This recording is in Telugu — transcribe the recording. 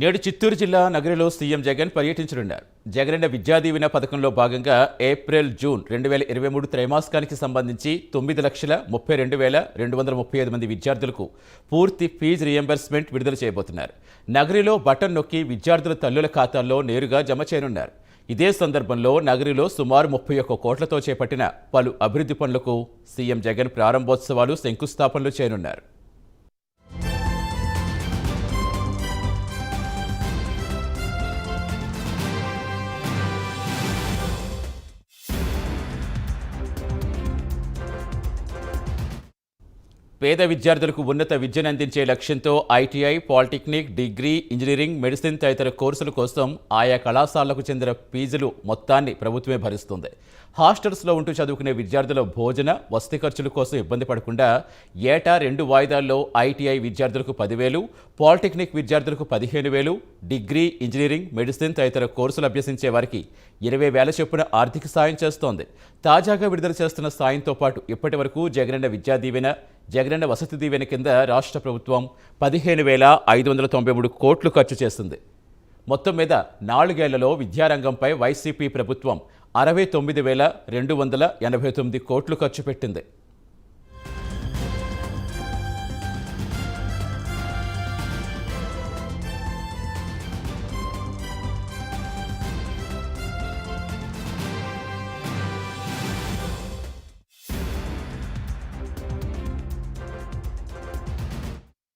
నేడు చిత్తూరు జిల్లా నగరిలో సీఎం జగన్ పర్యటించనున్నారు. జగనన్న విద్యా దీవెన పథకంలో భాగంగా ఏప్రిల్ జూన్ రెండు వేల ఇరవై మూడు త్రైమాసికానికి సంబంధించి తొమ్మిది లక్షల ముప్పై రెండు వేల రెండు వందల ముప్పై ఐదు మంది విద్యార్థులకు పూర్తి ఫీజు రియంబర్స్మెంట్ విడుదల చేయబోతున్నారు. నగరిలో బటన్ నొక్కి విద్యార్థుల తల్లుల ఖాతాల్లో నేరుగా జమ చేయనున్నారు. ఇదే సందర్భంలో నగరిలో సుమారు ముప్పై ఒక్క కోట్లతో చేపట్టిన పలు అభివృద్ధి పనులకు సీఎం జగన్ ప్రారంభోత్సవాలు శంకుస్థాపనలు చేయనున్నారు. పేద విద్యార్థులకు ఉన్నత విద్యను అందించే లక్ష్యంతో ITI polytechnic degree engineering medicine తదితర కోర్సుల కోసం ఆయా కళాశాలలకు చెందిన ఫీజులు మొత్తాన్ని ప్రభుత్వమే భరిస్తుంది. హాస్టల్స్లో ఉంటూ చదువుకునే విద్యార్థుల భోజన వసతి ఖర్చుల కోసం ఇబ్బంది పడకుండా ఏటా రెండు వాయిదాల్లో ఐటీఐ విద్యార్థులకు పదివేలు పాలిటెక్నిక్ విద్యార్థులకు పదిహేను వేలు డిగ్రీ ఇంజనీరింగ్ మెడిసిన్ తదితర కోర్సులు అభ్యసించే వారికి ఇరవై వేల చొప్పున ఆర్థిక సాయం చేస్తోంది. తాజాగా విడుదల చేస్తున్న సాయంతో పాటు ఇప్పటి వరకు జగనన్న విద్యా దీవెన జగనన్న వసతి దీవెన కింద రాష్ట్ర ప్రభుత్వం పదిహేను వేల ఐదు వందల తొంభై మూడు కోట్లు ఖర్చు చేస్తుంది. మొత్తం మీద నాలుగేళ్ళలో విద్యారంగంపై వైసీపీ ప్రభుత్వం అరవై తొమ్మిది వేల రెండు వందల ఎనభై తొమ్మిది కోట్లు ఖర్చు పెట్టింది.